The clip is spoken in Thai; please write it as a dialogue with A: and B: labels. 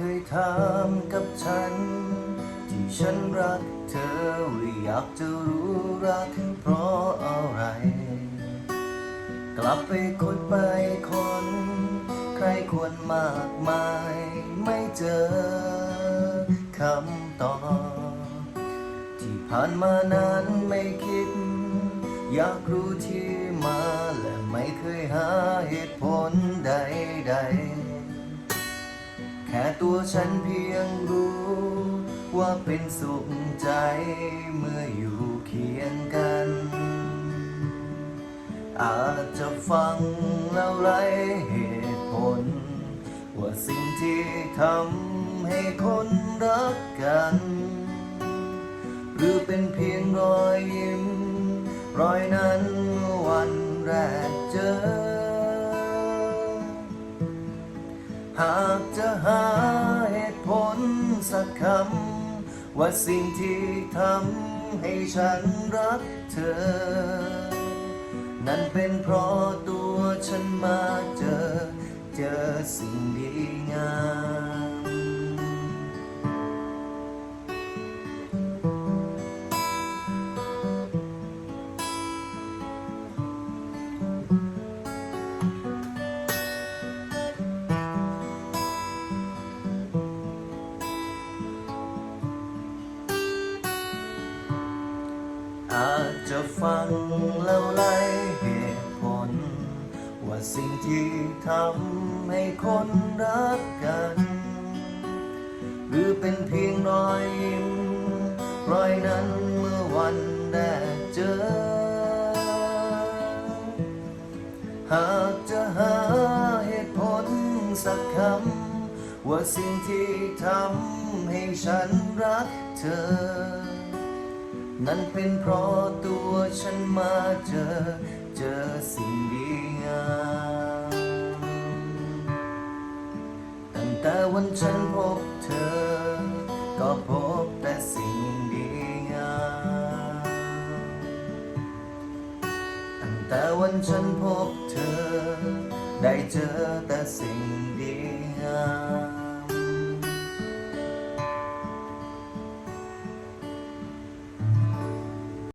A: คยถามกับฉัน ที่ฉันรักเธอว่าอยากจะรู้รักเพราะอะไร กลับไปคนไปคน ใครควรมากมายไม่เจอคำตอบที่ผ่านมานั้นไม่คิด อยากรู้ที่มาและไม่เคยหาเหตุผลใดๆ แค่ตัวฉันเพียงรู้ ว่าเป็นสุขใจเมื่ออยู่เคียงกัน อาจจะฟังแล้วไรเหตุผล ว่าสิ่งที่ทำให้คนรักกัน หรือเป็นเพียงรอยยิ้ม รอยนั้นวันแรกเจอ หากจะหาเหตุผลสักคำ ว่าสิ่งที่ทำให้ฉันรักเธอ นั่นเป็นเพราะตัวฉันมาเจอ เจอสิ่งดีงามาจจะฟังแล้วไล่เหตุผล ว่าสิ่งที่ทำให้คนรักกัน หรือเป็นเพียงรอยยิ้มรอยนั้นเมื่อวันแรกเจอ หากจะหาเหตุผลสักคำ ว่าสิ่งที่ทำให้ฉันรักเธอ นั่นเป็นเพราะตัวฉันมาเจอ เจอสิ่งดีงามตั้งแต่วันฉันพบเธอ ก็พบแต่สิ่งดีงามตั้งแต่วันฉันพบเธอ ได้เจอแต่สิ่งดีงาม